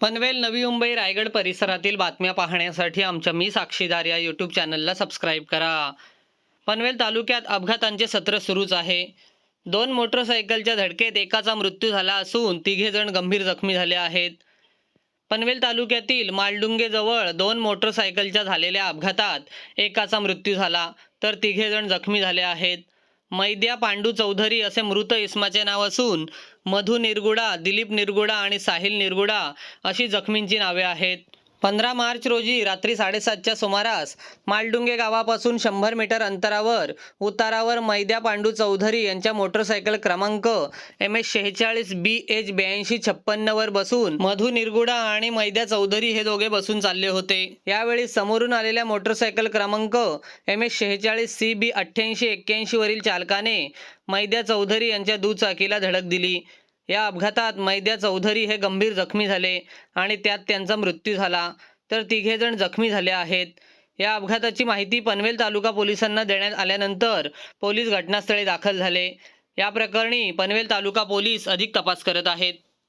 पनवेल नवी मुंबई रायगड परिसरातील बातम्या पाहण्यासाठी आमच्या मी साक्षीदार या यूट्यूब चॅनलला सबस्क्राईब करा. पनवेल तालुक्यात अपघातांचे सत्र सुरूच आहे. दोन मोटरसायकलच्या धडकेत एकाचा मृत्यू झाला असून तिघे जण गंभीर जखमी झाले आहेत. पनवेल तालुक्यातील मालडुंगेजवळ दोन मोटरसायकलच्या झालेल्या अपघातात एकाचा मृत्यू झाला तर तिघे जण जखमी झाले आहेत. मैद्या पांडू चौधरी असे मृत इस्माचे नाव असून मधु निरगुडा दिलीप निरगुडा आणि साहिल निरगुडा अशी जखमींची नावे आहेत. पंधरा मार्च रोजी रात्री साडेसातच्या सुमारास मालडुंगे गावापासून शंभर मीटर अंतरावर उतारावर मैद्या पांडू चौधरी यांच्या मोटरसायकल क्रमांक एम एस शेहेचाळीस बी एच ब्याऐंशी छप्पन्नवर बसून मधु निरगुडा आणि मैद्या चौधरी हे दोघे बसून चालले होते. यावेळी समोरून आलेल्या मोटरसायकल क्रमांक एम एस शेहेचाळीस सी बी अठ्ठ्याऐंशी एक्क्याऐंशी वरील चालकाने मैद्या चौधरी यांच्या दुचाकीला धडक दिली. या अपघातात मैद्या चौधरी हे गंभीर जखमी झाले आणि त्यात त्यांचा मृत्यू झाला. तर तिघे जण जखमी झाले आहेत. या अपघाताची माहिती पनवेल तालुका पोलिसांना देण्यात आल्यानंतर पोलीस घटनास्थळी दाखल झाले. या प्रकरणी पनवेल तालुका पोलीस अधिक तपास करत आहेत.